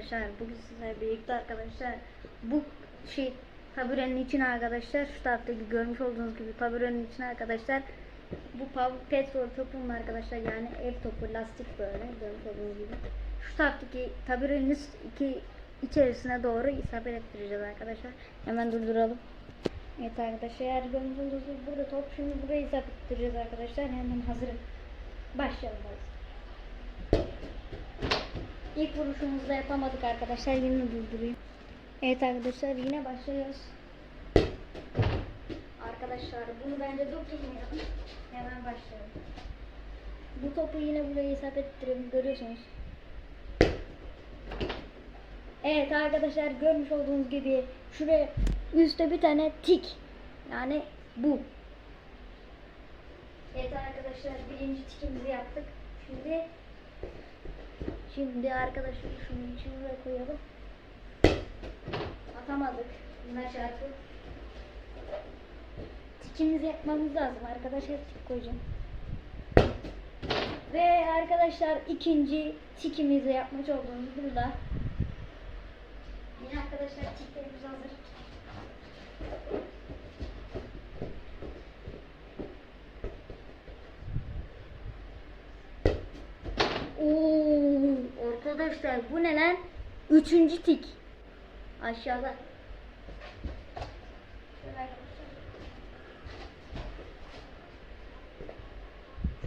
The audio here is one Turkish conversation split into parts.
arkadaşlar. Bugün sizlerle birlikte arkadaşlar bu şey taburenin içine arkadaşlar şu taraftaki görmüş olduğunuz gibi taburenin içine arkadaşlar bu petrol topun arkadaşlar yani ev topu lastik böyle görmüş olduğunuz gibi şu taraftaki taburenin iki içerisine doğru isabet ettireceğiz arkadaşlar. Hemen durduralım. Evet arkadaşlar eğer görmüş olduğunuz gibi burada top şimdi buraya isabet ettireceğiz arkadaşlar. Hemen hazırım. Başlayalım. İlk vuruşumuzu da yapamadık arkadaşlar. Yine durdurayım. Evet arkadaşlar yine başlıyoruz. Arkadaşlar bunu bence durdurmayalım. Hemen başlayalım. Bu topu yine buraya isabet ettiriyorum. Görüyorsunuz. Evet arkadaşlar görmüş olduğunuz gibi şuraya üstte bir tane tik. Yani bu. Evet arkadaşlar birinci tikimizi yaptık. Şimdi Şimdi arkadaşlar şunu için buraya koyalım. Atamadık. Buna çarpı. Tikimizi yapmamız lazım arkadaşlar. Tik koyacağım. Ve arkadaşlar ikinci tikimizi yapmış olduğumuz burada. Yine arkadaşlar tiklerimiz hazır. Oo, arkadaşlar bu ne lan? Üçüncü tik. Aşağıda.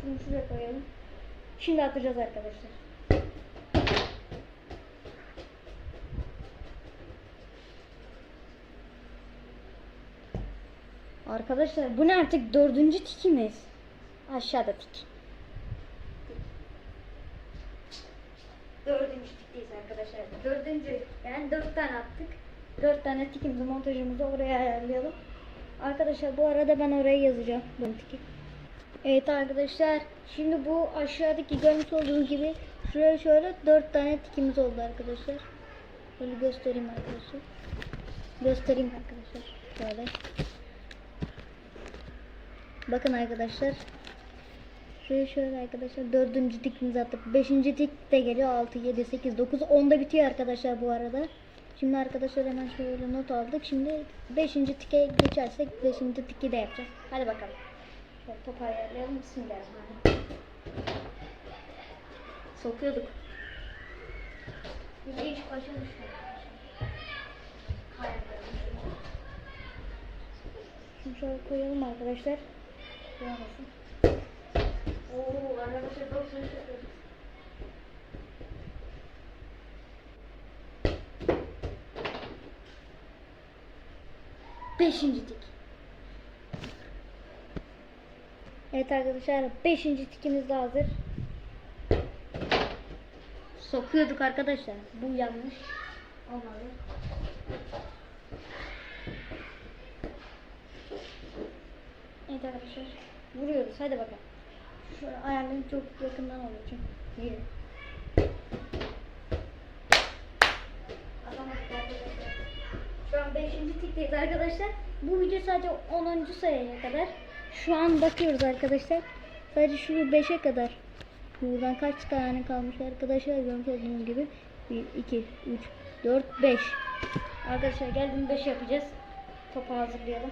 Şunu şuraya koyalım. Şimdi atacağız arkadaşlar. Arkadaşlar bu ne artık dördüncü tikimiz. Aşağıda tik. Dördüncü tikteyiz arkadaşlar. Dördüncü yani dört tane attık. Dört tane tikimizi montajımızı oraya ayarlayalım. Arkadaşlar bu arada ben oraya yazacağım bu tiki. Evet arkadaşlar şimdi bu aşağıdaki görmüş olduğunuz gibi şuraya şöyle dört tane tikimiz oldu arkadaşlar. Böyle göstereyim arkadaşlar. Göstereyim arkadaşlar. Şöyle. Bakın arkadaşlar. Şöyle şöyle arkadaşlar dördüncü tikimizi attık. Beşinci tik de geliyor. 6, 7, 8, 9. 10'da bitiyor arkadaşlar bu arada. Şimdi arkadaşlar hemen şöyle not aldık. Şimdi beşinci tike geçersek beşinci tiki de yapacağız. Hadi bakalım. Şöyle topu ayarlayalım. Bismillahirrahmanirrahim. Sokuyorduk. Yine hiç başlamış. Şimdi şöyle koyalım arkadaşlar. Koyamasın. Oo. Beşinci tik. Evet arkadaşlar beşinci tikimiz de hazır. Sokuyorduk arkadaşlar. Bu yanlış. Olmadı. Evet arkadaşlar. Vuruyoruz. Hadi bakalım. Şöyle ayarlayın çok yakından. Atamadık arkadaşlar. Şu an 5. tikteyiz arkadaşlar. Bu video sadece 10. sayıya kadar. Şu an bakıyoruz arkadaşlar. Sadece şu 5'e kadar. Buradan kaç tane kalmış arkadaşlar görmüş olduğunuz gibi. 1, 2, 3, 4, 5. Arkadaşlar geldim 5 yapacağız. Topu hazırlayalım.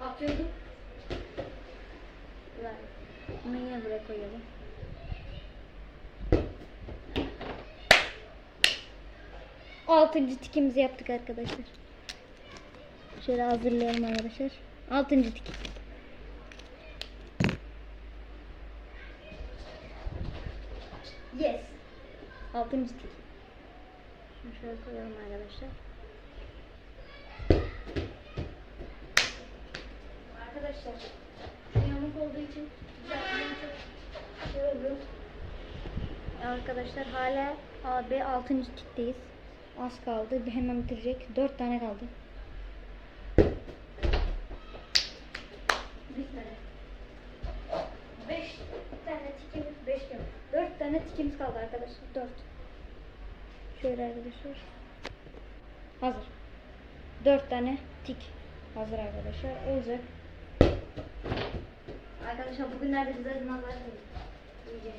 Atıyorduk. Bunu yine buraya koyalım. Altıncı tikimizi yaptık arkadaşlar. Şöyle hazırlayalım arkadaşlar. Altıncı tik. Yes. Altıncı tik. Şunu şöyle koyalım arkadaşlar. Arkadaşlar yamuk olduğu için düzeltmem çok oldu. Arkadaşlar hala AB 6. tikteyiz. Az kaldı. Bir hemen bitirecek. 4 tane kaldı. Tane. 5 tane tikimiz 5 yok. 4 tane tikimiz kaldı arkadaşlar. 4. Şöyle arkadaşlar. Hazır. 4 tane tik hazır arkadaşlar. Olacak. Arkadaşlar bugünlerde bize nazar. İyice.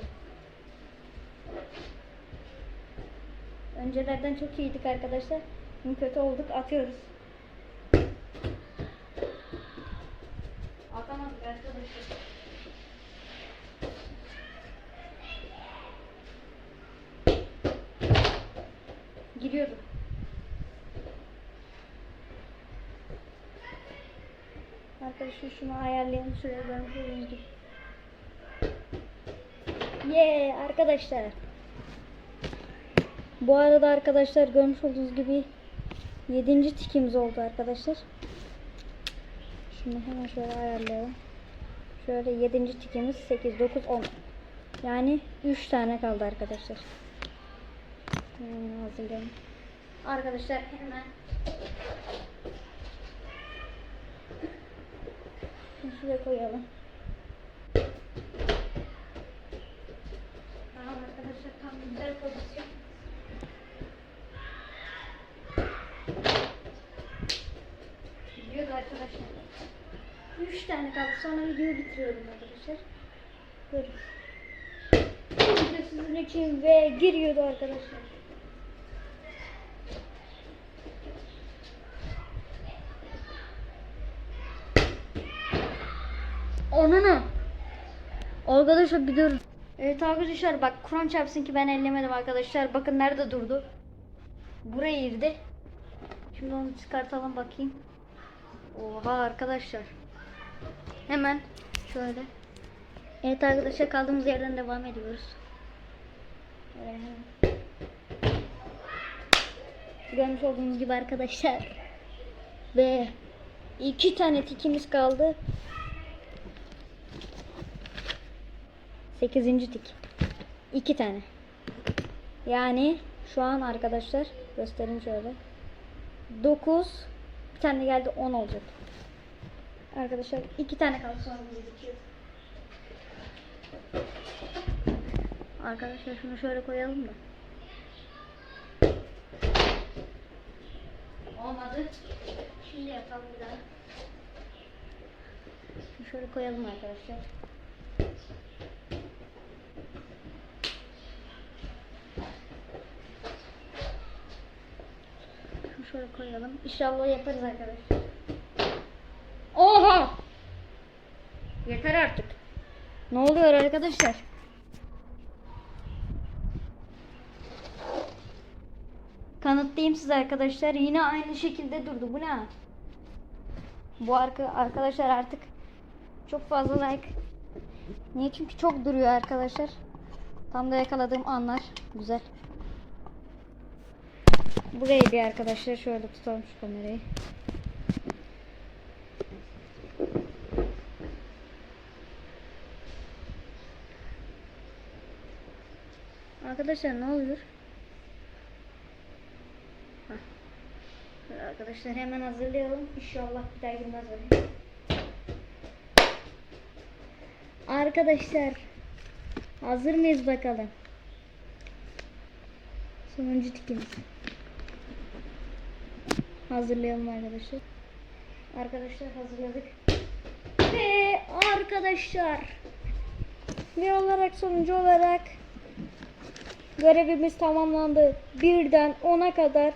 Öncelerden çok iyiydik arkadaşlar. Şimdi kötü olduk. Atıyoruz. Atamadık arkadaşlar. Giriyordu. Arkadaşlar şunu ayarlayalım. Şuraya görmüş gibi. Yee arkadaşlar. Bu arada arkadaşlar görmüş olduğunuz gibi 7. tikimiz oldu arkadaşlar. Şimdi hemen şöyle ayarlayalım. Şöyle 7. tikimiz 8, 9, 10. Yani 3 tane kaldı arkadaşlar. Hemen hazırlayalım. Arkadaşlar hemen şuraya koyalım. Tamam arkadaşlar tam güzel pozisyon. Gidiyordu arkadaşlar. 3 tane kaldı. Sonra videoyu bitiriyorum arkadaşlar. Buyurun. Bu video sizin için ve giriyordu arkadaşlar. Onunu. Arkadaşlar bir dur. Evet arkadaşlar bak Kur'an çarpsın ki ben ellemedim arkadaşlar. Bakın nerede durdu. Buraya girdi. Şimdi onu çıkartalım bakayım. Oha arkadaşlar. Hemen şöyle. Evet arkadaşlar kaldığımız yerden devam ediyoruz. Hemen. Görmüş olduğunuz gibi arkadaşlar. Ve iki tane tikimiz kaldı. Sekizinci tik. İki tane. Yani şu an arkadaşlar göstereyim şöyle. 9 bir tane geldi 10 olacak. Arkadaşlar iki tane kaldı sonra biz bitiyor. Arkadaşlar şunu şöyle koyalım da. Olmadı. Şimdi yapalım bir daha. Şunu şöyle koyalım arkadaşlar. Şöyle koyalım. İnşallah yaparız arkadaşlar. Oha! Yeter artık. Ne oluyor arkadaşlar? Kanıtlayayım size arkadaşlar. Yine aynı şekilde durdu. Bu ne? Bu arka arkadaşlar artık çok fazla like. Niye? Çünkü çok duruyor arkadaşlar. Tam da yakaladığım anlar. Güzel. Burayı bir arkadaşlar şöyle tutalım şu kamerayı. Arkadaşlar ne oluyor? Arkadaşlar hemen hazırlayalım. İnşallah bir daha girmez. Arkadaşlar hazır mıyız bakalım? Sonuncu tikimiz. Hazırlayalım arkadaşlar. Arkadaşlar hazırladık. Ve arkadaşlar ve olarak sonucu olarak görevimiz tamamlandı. Birden 10'a kadar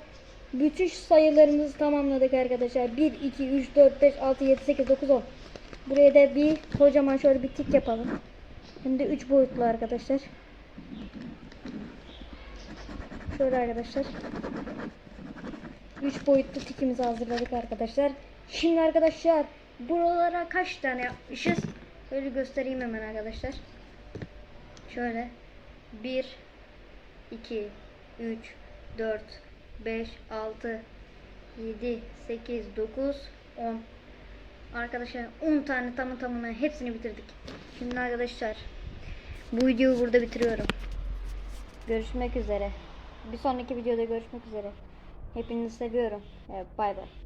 bütün sayılarımızı tamamladık arkadaşlar. 1, 2, 3, 4, 5, 6, 7, 8, 9, 10. Buraya da bir kocaman şöyle bir tik yapalım. Hem de 3 boyutlu arkadaşlar. Şöyle arkadaşlar. 3 boyutlu tikimizi hazırladık arkadaşlar. Şimdi arkadaşlar buralara kaç tane yapmışız? Şöyle göstereyim hemen arkadaşlar. Şöyle 1 2 3 4 5 6 7 8 9 10 Arkadaşlar 10 tane tamı tamına hepsini bitirdik. Şimdi arkadaşlar bu videoyu burada bitiriyorum. Görüşmek üzere. Bir sonraki videoda görüşmek üzere. Hepinizi seviyorum. Evet, bay bay.